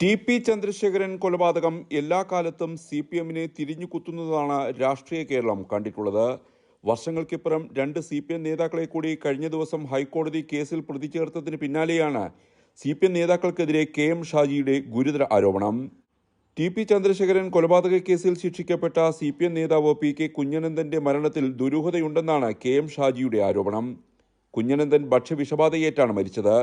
T P Chandrasekharan കൊലപാതകം എല്ലാ കാലത്തും സി പി എമ്മിനെ തിരിഞ്ഞു കുത്തുന്നതാണ് രാഷ്ട്രീയ കേരളം കണ്ടിട്ടുള്ളത്. വർഷങ്ങൾക്കിപ്പുറം രണ്ട് സി പി എം നേതാക്കളെ കൂടി കഴിഞ്ഞ ദിവസം ഹൈക്കോടതി കേസിൽ പ്രതി ചേർത്തതിന് പിന്നാലെയാണ് സി പി എം നേതാക്കൾക്കെതിരെ കെ എം ഷാജിയുടെ ഗുരുതര ആരോപണം. ടി പി ചന്ദ്രശേഖരൻ കൊലപാതക കേസിൽ ശിക്ഷിക്കപ്പെട്ട സി പി എം നേതാവ് പി കെ കുഞ്ഞനന്ദന്റെ മരണത്തിൽ ദുരൂഹതയുണ്ടെന്നാണ് കെ എം ഷാജിയുടെ ആരോപണം. കുഞ്ഞനന്ദൻ ഭക്ഷ്യവിഷബാധയേറ്റാണ് മരിച്ചത്.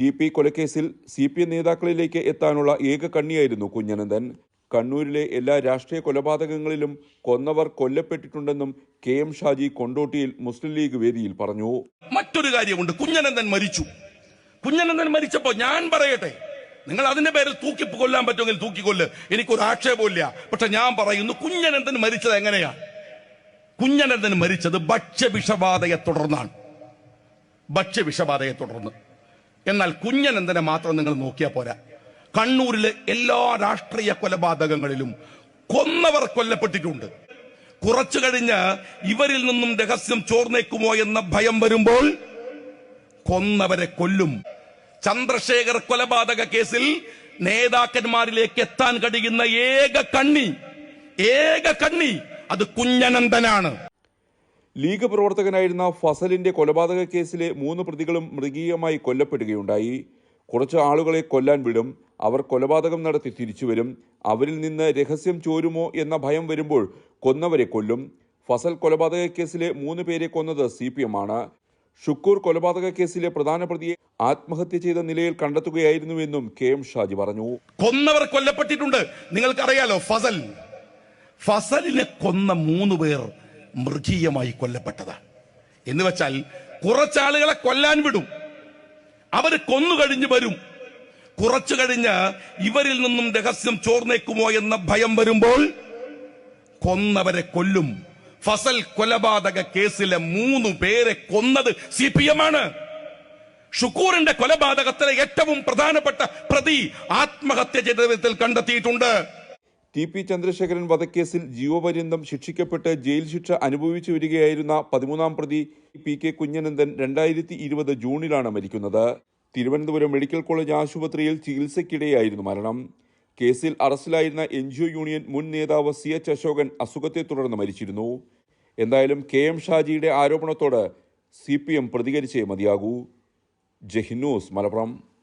ടി പി കൊലക്കേസിൽ സി പി എം നേതാക്കളിലേക്ക് എത്താനുള്ള ഏക കണ്ണിയായിരുന്നു കുഞ്ഞനന്ദൻ കണ്ണൂരിലെ എല്ലാ രാഷ്ട്രീയ കൊലപാതകങ്ങളിലും കൊന്നവർ കൊല്ലപ്പെട്ടിട്ടുണ്ടെന്നും കെ എം ഷാജി കൊണ്ടോട്ടിയിൽ മുസ്ലിം ലീഗ് വേദിയിൽ പറഞ്ഞു. മറ്റൊരു കാര്യമുണ്ട്. കുഞ്ഞനന്ദൻ മരിച്ചു. കുഞ്ഞനന്ദൻ മരിച്ചപ്പോ ഞാൻ പറയട്ടെ നിങ്ങൾ അതിന്റെ പേരിൽ തൂക്കി കൊല്ലാൻ പറ്റുമെങ്കിൽ തൂക്കിക്കൊല്ല് എനിക്കൊരു ആക്ഷേപമില്ല പക്ഷെ ഞാൻ പറയുന്നു കുഞ്ഞനന്ദൻ മരിച്ചത് എങ്ങനെയാ? കുഞ്ഞനന്ദൻ മരിച്ചത് ഭക്ഷ്യവിഷബാധയെ തുടർന്നാണ്. ഭക്ഷ്യവിഷബാധയെ തുടർന്ന്. എന്നാൽ കുഞ്ഞനന്ദനെ മാത്രം നിങ്ങൾ നോക്കിയാൽ പോരാ. കണ്ണൂരിലെ എല്ലാ രാഷ്ട്രീയ കൊലപാതകങ്ങളിലും കൊന്നവർ കൊല്ലപ്പെട്ടിട്ടുണ്ട്. കുറച്ചു കഴിഞ്ഞ് ഇവരിൽ നിന്നും രഹസ്യം ചോർന്നേക്കുമോ എന്ന ഭയം വരുമ്പോൾ കൊന്നവരെ കൊല്ലും. ചന്ദ്രശേഖർ കൊലപാതക കേസിൽ നേതാക്കന്മാരിലേക്ക് എത്താൻ കഴിയുന്ന ഏക കണ്ണി ഏക കണ്ണി അത് കുഞ്ഞനന്ദനാണ്. ലീഗ് പ്രവർത്തകനായിരുന്ന ഫസലിന്റെ കൊലപാതക കേസിലെ മൂന്ന് പ്രതികളും മൃഗീയമായി കൊല്ലപ്പെടുകയുണ്ടായി. കുറച്ച് ആളുകളെ കൊല്ലാൻ വിടും. അവർ കൊലപാതകം നടത്തി തിരിച്ചുവരും അവരിൽ നിന്ന് രഹസ്യം ചോരുമോ എന്ന ഭയം വരുമ്പോൾ കൊന്നവരെ കൊല്ലും. ഫസൽ കൊലപാതക കേസിലെ മൂന്ന് പേരെ കൊന്നത് സി പി എം ആണ് ഷുക്കൂർ കൊലപാതക കേസിലെ പ്രധാന പ്രതിയെ ആത്മഹത്യ ചെയ്ത നിലയിൽ കണ്ടെത്തുകയായിരുന്നുവെന്നും കെ എം ഷാജി പറഞ്ഞു. കൊന്നവർ കൊല്ലപ്പെട്ടിട്ടുണ്ട്. നിങ്ങൾക്കറിയാലോ ഫസൽ. ഫസലിനെ കൊന്ന മൂന്ന് പേർ മൃഗീയമായി കൊല്ലപ്പെട്ടതാണ് എന്ന് വെച്ചാൽ കുറച്ചാളുകളെ കൊല്ലാൻ വിടും. അവർ കൊന്നു കഴിഞ്ഞ് വരും. കുറച്ചു കഴിഞ്ഞ് ഇവരിൽ നിന്നും രഹസ്യം ചോർന്നേക്കുമോ എന്ന ഭയം വരുമ്പോൾ കൊന്നവരെ കൊല്ലും. ഫസൽ കൊലപാതക കേസിലെ മൂന്ന് പേരെ കൊന്നത് സി പി എം ആണ് ഷുക്കൂറിന്റെ കൊലപാതകത്തിലെ ഏറ്റവും പ്രധാനപ്പെട്ട പ്രതി ആത്മഹത്യ ചെയ്ത വിധത്തിൽ കണ്ടെത്തിയിട്ടുണ്ട്. ടി പി ചന്ദ്രശേഖരൻ വധക്കേസിൽ ജീവപര്യന്തം ശിക്ഷിക്കപ്പെട്ട് ജയിൽ ശിക്ഷ അനുഭവിച്ചു വരികയായിരുന്ന പതിമൂന്നാം പ്രതി പി കെ കുഞ്ഞനന്ദൻ രണ്ടായിരത്തി ഇരുപത് ജൂണിലാണ് മരിക്കുന്നത്. തിരുവനന്തപുരം മെഡിക്കൽ കോളേജ് ആശുപത്രിയിൽ ചികിത്സയ്ക്കിടെയായിരുന്നു മരണം. കേസിൽ അറസ്റ്റിലായിരുന്ന എൻ ജി ഒ യൂണിയൻ മുൻ നേതാവ് സി എച്ച് അശോകൻ അസുഖത്തെ തുടർന്ന് മരിച്ചിരുന്നു. എന്തായാലും കെ എം ഷാജിയുടെ ആരോപണത്തോട് സി പി എം പ്രതികരിച്ചേ മതിയാകൂ. ജഹിന്നൂസ് മലപ്പുറം.